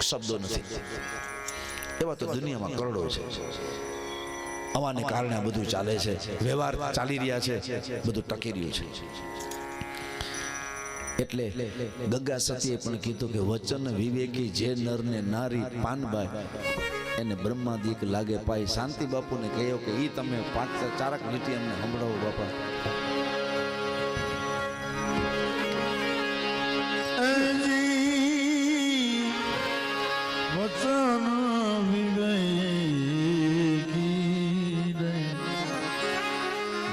શબ્દો નથી. એવા તો દુનિયામાં કરોડો છે. આવાને કારણે બધું ચાલે છે. વ્યવહાર ચાલી રહ્યા છે. બધું ટકી રહ્યું છે. એટલે ગંગા સતીએ પણ કીધું કે વચન વિવેકી જે નરને નારી પાનબાઈ એને બ્રહ્માદિક લાગે પાઈ શાંતિ બાપુને કહ્યો કે એ તમે પાંચ ચારક લીટી અમને સંભળાવો બાપા. વચન વિવેકી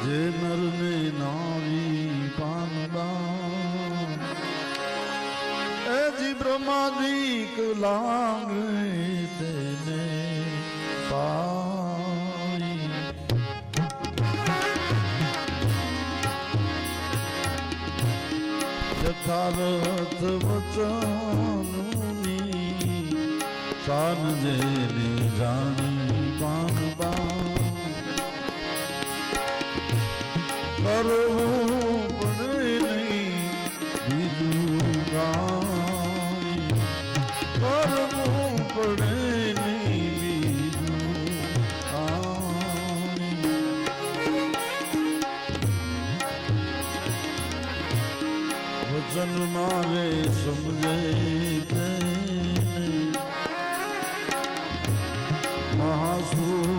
જે નરને નારી પાનદા એજી બ્રહ્માદિક લાંગ તેને પા યથાર્થ વચનની જાણી કરવું પડે નહીં બીજું કાંઈ. કરવું azul.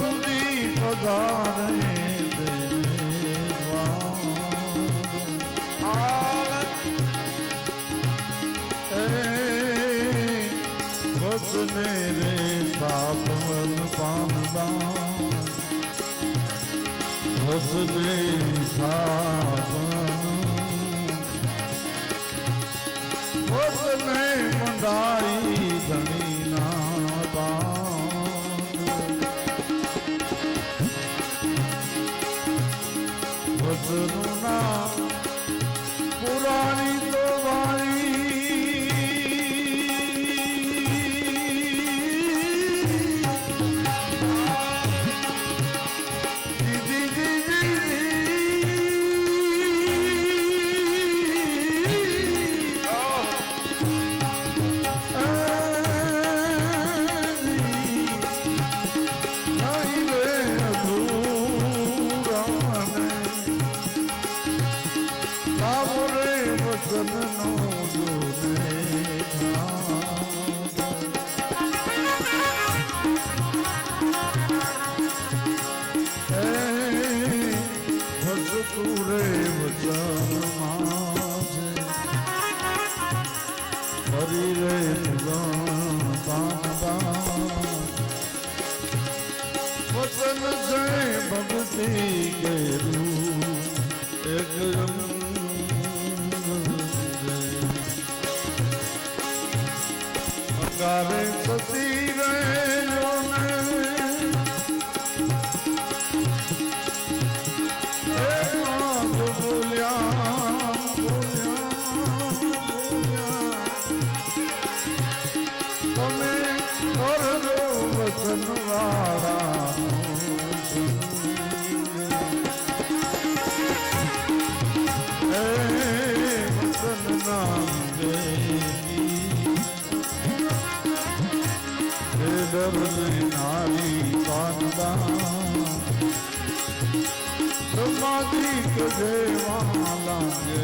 રે ગંગાજી કહે ભાઈ એકાંતે બેસીને રહે અવતને વચનું અંગારે સતી રહેલો ને. બોલ્યા તમે કરજો વચન વાળા દરને નારી પાનદા સમાધિક જેવા લાગે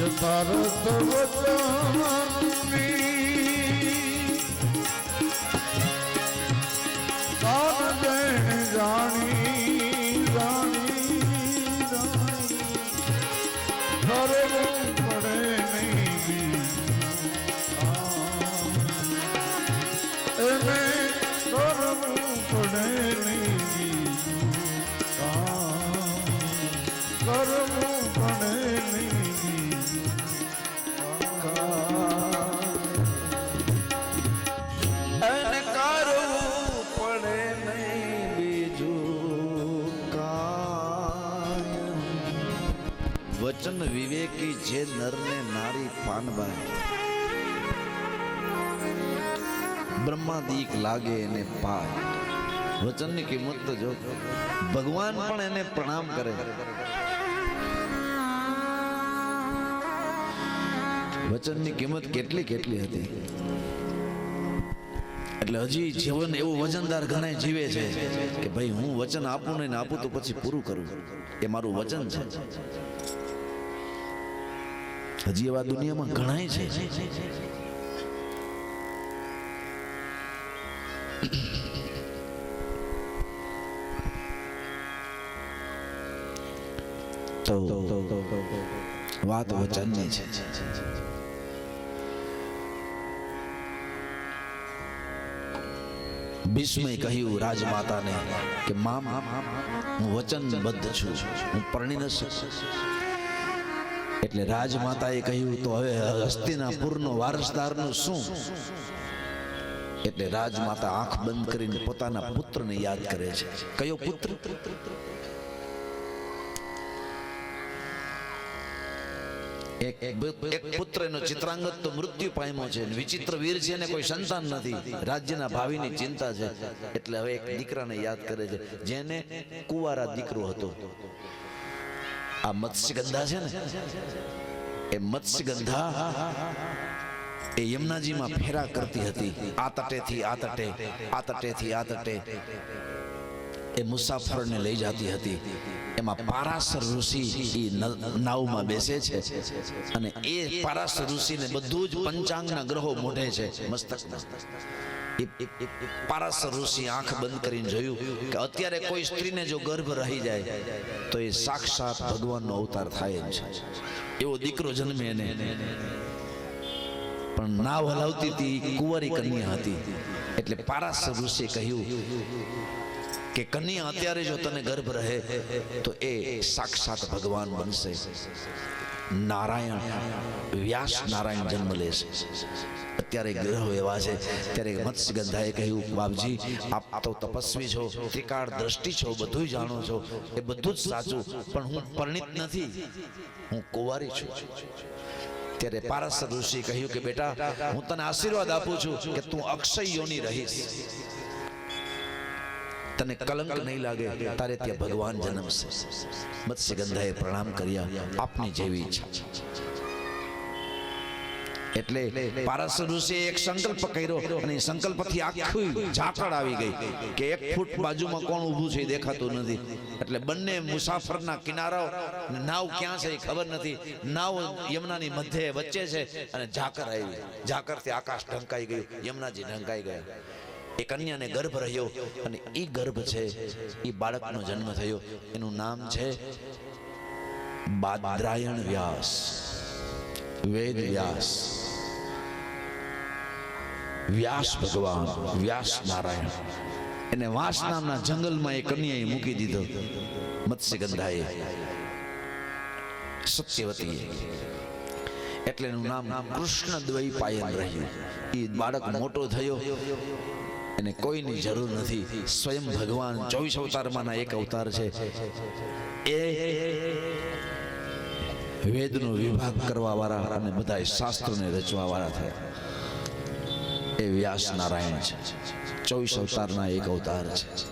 યથાર્થ વચનની વચન વિવેકી જે નરને નારી પાનબાઈ બ્રહ્માદીક લાગે એને પાય વચનની કિંમત તો જો ભગવાન પણ એને પ્રણામ કરે. વચનની કિંમત કેટલી કેટલી હતી? એટલે હજી જીવન એવું વજનદાર ઘણે જીવે છે કે ભાઈ હું વચન આપું ને આપું તો પછી પૂરું કરું. એ મારું વચન છે. હજી એવા દુનિયામાં ઘણા છે. તો વાત વચનની છે. ભીષ્મે કહ્યું, રાજમાતાને, કે મામ, હું વચનબદ્ધ છું. હું પરણી ન શકું. એટલે રાજમાતાએ કહ્યું, તો હવે હસ્તિનાપુરનો વારસદારનું શું? એટલે રાજમાતા આંખ બંધ કરીને પોતાના પુત્રને યાદ કરે છે. કયો પુત્ર? એક એક પુત્રનો ચિત્રાંગત તો મૃત્યુ પામ્યો છે વિચિત્ર વીર છે ને કોઈ સંતાન નથી. રાજ્યના ભાવિની ચિંતા છે. એટલે હવે એક દીકરાને યાદ કરે છે, જેને કુવારા દીકરો હતો. આ મત્સ્યગંધા છે ને, એ મત્સ્યગંધા એ યમુનાજીમાં ફેરા કરતી હતી. આ તટેથી આ તટે આ તટેથી આ તટે એ મુસાફરને લઈ જતી હતી. એમાં પારાસર ઋષિ નાવમાં બેસે છે અને એ પારાસર ઋષિને બધું જ પંચાંગના ગ્રહો મોઢે છે. મસ્તક એ- પારાસર ઋષિ આંખ બંધ કરીને જોયું કે અત્યારે કોઈ સ્ત્રીને જો ગર્ભ રહી જાય, તો એ સાક્ષાત ભગવાનનો અવતાર થાય જ. છે એવો દીકરો જન્મે એને. પણ નાવ હલાવતી હતી, કુંવારી કન્યા હતી. એટલે પારસ ઋષિએ કહ્યું કે કન્યા અત્યારે જો તને ગર્ભ રહે, તો એ સાક્ષાત ભગવાન બનશે. નારાયણ, વ્યાસ નારાયણ જન્મ લેશે અત્યારે ગ્રહ એવા છે, ત્યારે મત્સ્યગંધાએ કહ્યું, બાપજી, આપ તો તપસ્વી છો, ત્રિકાળ દ્રષ્ટિ છો બધું જાણો છો. એ બધું જ સાચું, પણ હું પરણિત નથી. હું કુંવારી છું. ત્યારે પારસ ઋષિ કહ્યું કે, બેટા, હું તને આશીર્વાદ આપું છું કે તું અક્ષય યોની રહીશ. તને કલંક નહીં લાગે, તારે ત્યાં ભગવાન જન્મશે મત્સ્યગંધાએ પ્રણામ કર્યા, આપની જેવી ઈચ્છા. એટલે પારસ ઋષિએ એક સંકલ્પ કર્યો અને સંકલ્પથી આખી ઝાકળ આવી ગઈ કે એક ફૂટ બાજુમાં કોણ ઊભું છે દેખાતું નથી. એટલે બંને મુસાફરના કિનારાઓ નાવ ક્યાં છે એ ખબર નથી. નાવ યમુનાની મધ્યે વચ્ચે છે અને ઝાકર આવી ઝાકરથી આકાશ ઢંકાઈ ગયું, યમુનાજી ઢંકાઈ ગયા. એ કન્યાને ગર્ભ રહ્યો અને એ ગર્ભ છે એ બાળકનો જન્મ થયો. એનું નામ છે બાદરાયણ વ્યાસ. વેદ વ્યાસ. વ્યાસ ભગવાન, વ્યાસ નારાયણ. એને વાસ નામના જંગલમાં એ કન્યાએ મૂકી દીધો. મત્સ્યગંધાએ. સત્યવતીએ. એટલે એનું નામ કૃષ્ણ દ્વૈપાયન રહ્યું. એ બાળક મોટો થયો. એને કોઈની જરૂર નથી. સ્વયં ભગવાન ચોવીસ અવતારમાંના એક અવતાર છે. એ વેદનો વિભાગ કરવા વાળા અને બધા શાસ્ત્રોને રચવા વાળા થયા. એ વ્યાસ નારાયણ છે. ચોવીસ અવતારના એક અવતાર છે.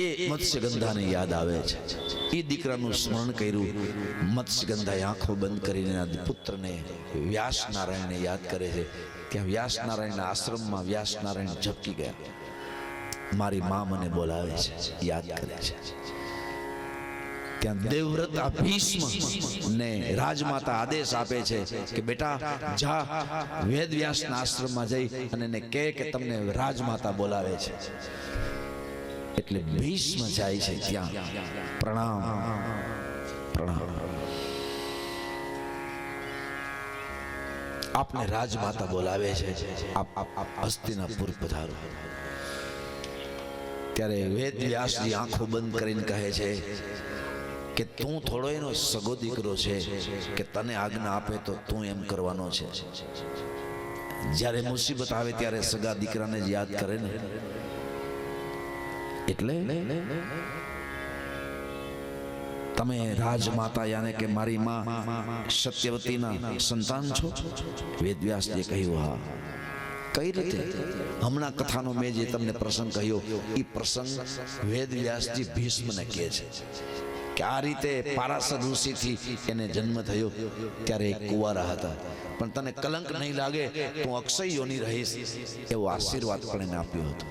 એ મત્સ્યગંધાને યાદ આવે છે. એ દીકરાનું સ્મરણ કર્યું. મત્સ્યગંધાએ આંખો બંધ કરીને પુત્રને વ્યાસ નારાયણને યાદ કરે છે. ત્યાં વ્યાસ નારાયણના આશ્રમમાં વ્યાસ નારાયણ ઝપકી ગયા. મારી મા મને બોલાવે છે, યાદ કરે છે. ત્યાં દેવવ્રત આ ભીષ્મ ને રાજમાતા આદેશ આપે છે કે, બેટા, જા વેદ વ્યાસના આશ્રમમાં જઈ અને એને કહે કે તમને રાજમાતા બોલાવે છે. એટલે ભીષ્મ જાય છે ત્યાં પ્રણામ. પ્રણામ. આપને રાજમાતા બોલાવે છે. હસ્તિનાપુર પધારો. ત્યારે વેદ વ્યાસજી આંખો બંધ કરીને કહે છે કે તું થોડો એનો સગો દીકરો છે કે તને આજ્ઞા આપે તો તું એમ કરવાનો છે. જ્યારે મુસીબત આવે ત્યારે સગા દીકરાને જ યાદ કરે ને. એટલે તમે રાજમાતા યાને કે મારી માં સત્યવતીના સંતાન છો? વેદવ્યાસજીએ કહ્યું, હા. કઈ રીતે? હમણાં કથાનો મેં જે તમને પ્રસંગ કહ્યો એ પ્રસંગ વેદવ્યાસજી ભીષ્મને કહે છે કે આ રીતે પારાસર ઋષિથી એને જન્મ થયો, ત્યારે કુંવારા હતા. પણ તને કલંક નહીં લાગે, તું અક્ષય યોની રહીશ, એવો આશીર્વાદ પણ એને આપ્યો હતો.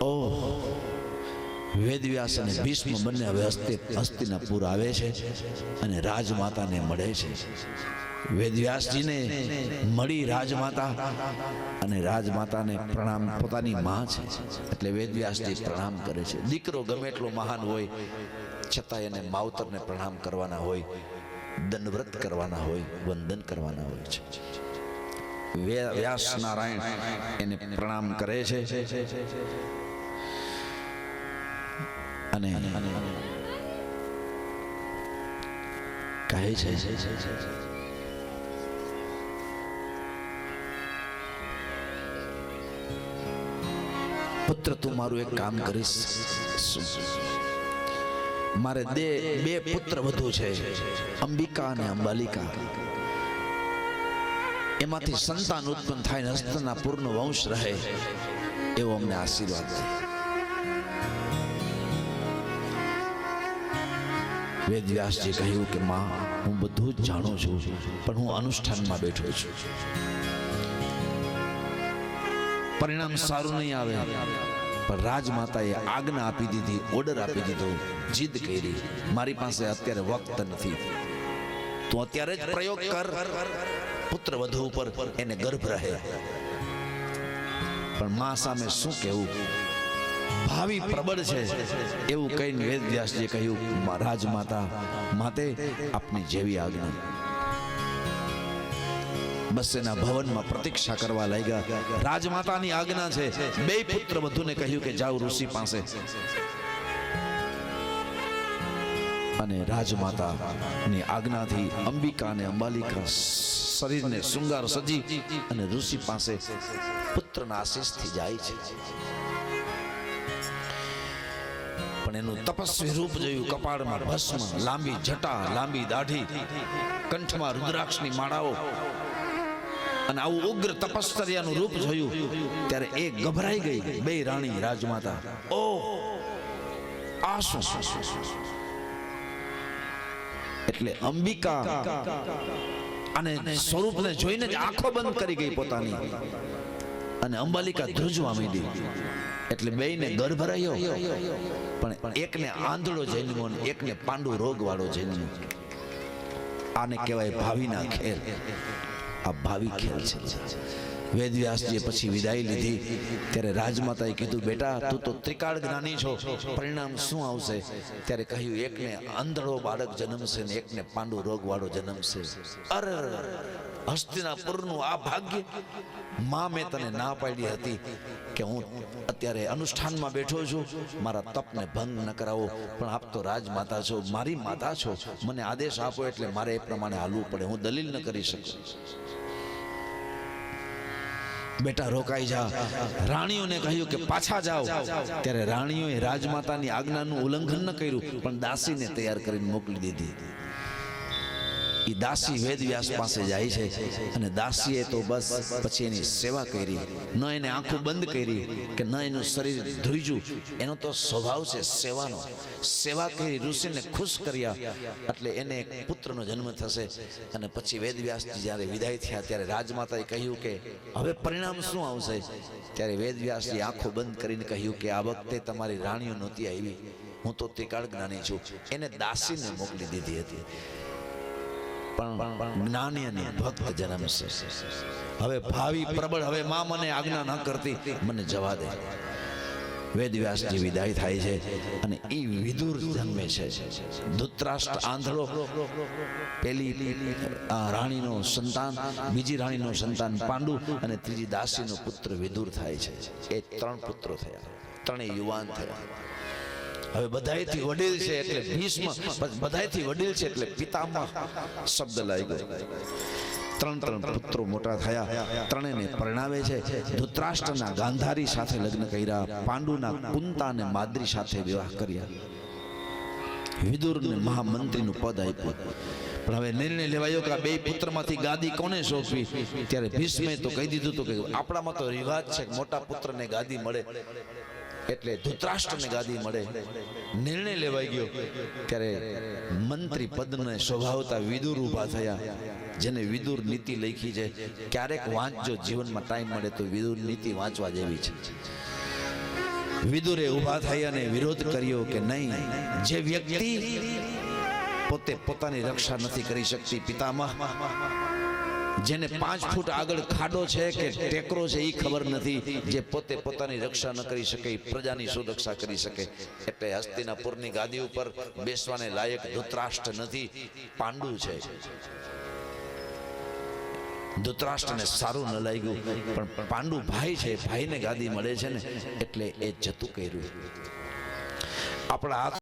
ઓહ. વેદવ્યાસ અને ભીષ્મ બંને હવે હસ્તે હસ્તિનાપુર આવે છે અને રાજમાતાને મળે છે. વેદવ્યાસજીને મળી રાજમાતા અને રાજમાતાને પ્રણામ. પોતાની માં છે. એટલે વેદવ્યાસજી પ્રણામ કરે છે. દીકરો ગમે એટલો મહાન હોય છતાં એને માવતરને પ્રણામ કરવાના હોય, દંડવ્રત કરવાના હોય, વંદન કરવાના હોય છે. વ્યાસ નારાયણ એને પ્રણામ કરે છે. અને કહે છે. પુત્ર, તું મારું એક કામ કરીશ. મારે બે બે પુત્ર વધુ છે, અંબિકા અને અંબાલિકા. એમાંથી સંતાન ઉત્પન્ન થાય ને હસ્તના પૂર્ણ વંશ રહે, એવો અમને આશીર્વાદ દે વેદવ્યાસજી કહ્યું કે, માં, હું બધું જ જાણું છું, પણ હું અનુષ્ઠાનમાં બેઠો છું. પરિણામ સારું નહીં આવે, પણ રાજમાતાએ આજ્ઞા આપી દીધી ઓર્ડર આપી દીધો, જીદ કરી. મારી પાસે અત્યારે વખત નથી. તું અત્યારે જ પ્રયોગ કર. પુત્ર વધુ ઉપર એને ગર્ભ રહે. પણ માં સામે શું કહેવું? ભાવિ પ્રબળ છે. એવું કહીને વેદવ્યાસજીએ કહ્યું, મહારાજ રાજમાતા માતે આપની જેવી આજ્ઞા. બસ એના ભવનમાં પ્રતીક્ષા કરવા લાગ્યા. રાજમાતાની આજ્ઞા છે. બે પુત્ર વધુને કહ્યું કે, જાઓ ઋષિ પાસે. અને રાજમાતાની આજ્ઞાથી અંબિકા અને અંબાલિકા શરીરને શૃંગાર સજી અને ઋષિ પાસે પુત્રના આશીષથી જાય છે. પણ એનું તપસ્વી રૂપ જોયું કપાળમાં ભસ્મ, લાંબી જટા, લાંબી દાઢી, કંઠમાં રુદ્રાક્ષની માળાઓ અને આવું ઉગ્ર તપશ્ચર્યાનું રૂપ જોયું, ત્યારે એ ગભરાઈ ગઈ બે રાણી રાજમાતા. ઓ આ શું એટલે અંબિકા અને સ્વરૂપને જોઈને જ આંખો બંધ કરી ગઈ પોતાની. અને અંબાલિકા ધ્રુજવા માંડી. એટલે બેયને ગર્ભ ભરાયો પણ એકને આંધળો જન્મો ને એકને પાંડુ રોગ વાળો જન્મો આને કહેવાય ભાવિના ખેલ. આ ભાવિ ખેલ છે. વેદવ્યાસજીએ પછી વિદાય લીધી. ત્યારે રાજમાતાએ કીધું, બેટા, તું તો ત્રિકાળ જ્ઞાની છો. પરિણામ શું આવશે? ત્યારે કહ્યું, એકને આંધળો બાળક જન્મશે ને એકને પાંડુ રોગ વાળો જન્મશે. અરે હસ્તિનાપુરનું આ ભાગ્ય મા મેં તને ના પાડી હતી કે હું અત્યારે અનુષ્ઠાનમાં બેઠો છું. મારા તપને ભંગ ન કરાવો. પણ આપ તો રાજમાતા છો, મારી માતા છો. મને આદેશ આપો એટલે મારે એ પ્રમાણે હાલવું પડે. હું દલીલ ન કરી શકું. બેટા, રોકાઈ જા. રાણીઓને કહ્યું કે પાછા જાઓ. ત્યારે રાણીઓએ રાજમાતાની આજ્ઞાનું ઉલ્લંઘન ન કર્યું, પણ દાસીને તૈયાર કરીને મોકલી દીધી. એ દાસી વેદ વ્યાસ પાસે જાય છે. અને દાસીએ તો બસ પછી એની સેવા કરી. ન એને આંખો બંધ કરી કે ન એનું શરીર ધ્રુજ્યું. એનો તો સ્વભાવ છે સેવાનો. સેવા કરી ઋષિને ખુશ કર્યા. એટલે એને એક પુત્રનો જન્મ થશે. અને પછી વેદ વ્યાસજી જ્યારે વિદાય થયા, ત્યારે રાજમાતાએ કહ્યું કે, હવે પરિણામ શું આવશે? ત્યારે વેદ વ્યાસજી આંખો બંધ કરીને કહ્યું કે, આ વખતે તમારી રાણીઓ નહોતી આવી. હું તો ત્રિકાળ જ્ઞાની છું. એને દાસીને મોકલી દીધી હતી. પણ જ્ઞાની જન્મશે હવે ભાવિ પ્રબળ, હવે માં મને આજ્ઞા ન કરતી, મને જવા દે. વેદવ્યાસજી વિદાય થાય છે અને એ વિદુર જન્મે છે. ધૂતરાષ્ટ્ર આંધળો, પેલી રાણીનો સંતાન, બીજી રાણીનો સંતાન પાંડુ અને ત્રીજી દાસીનો પુત્ર વિદુર થાય છે. એ ત્રણ પુત્રો થયા. ત્રણેય યુવાન થયા. હવે બધાયથી વડીલ છે એટલે ભીષ્મ બધાયથી વડીલ છે એટલે પિતામાં શબ્દ લાગ્યો. ત્રણ ત્રણ પુત્રો મોટા થયા. ત્રણેને પરણાવે છે. ધૃતરાષ્ટ્રના ગાંધારી સાથે લગ્ન કર્યા. પાંડુના કુંતા અને માદ્રી સાથે વિવાહ કર્યા. વિદુરને મહામંત્રીનું પદ આપ્યું. પણ હવે નિર્ણય લેવાયો કે આ બે પુત્રમાંથી ગાદી કોને સોંપવી? ત્યારે ભીષ્મે તો કહી દીધું હતું કે આપણામાં તો રિવાજ છે મોટા મોટા પુત્રને ગાદી મળે. એટલે ધૂતરાષ્ટ્રને ગાદી મળે. નિર્ણય લેવાઈ ગયો. ત્યારે મંત્રી પદને સ્વભાવતા વિદુર ઊભા થયા. જેને વિદુર નીતિ લખી છે, ક્યારેક વાંચજો, જીવનમાં ટાઈમ મળે તો વિદુર નીતિ વાંચવા જેવી છે. વિદુરે ઊભા થઈ અને વિરોધ કર્યો કે નહીં, જે વ્યક્તિ પોતે પોતાની રક્ષા નથી કરી શકતી, પિતામહ જેને પાંચ ફૂટ આગળ ખાડો છે કે ટેકરો છે એ ખબર નથી જે પોતે પોતાની રક્ષા ન કરી શકે પ્રજાની સુરક્ષા કરી શકે. એટલે હસ્તિનાપુરની ગાદી ઉપર બેસવાને લાયક ધૃતરાષ્ટ્ર નથી, પાંડુ છે. ધૃતરાષ્ટ્રને સારું ન લાગ્યું, પણ પાંડુ ભાઈ છે, ભાઈને ગાદી મળે છે ને, એટલે એ જતું કર્યું. આપણા હાથ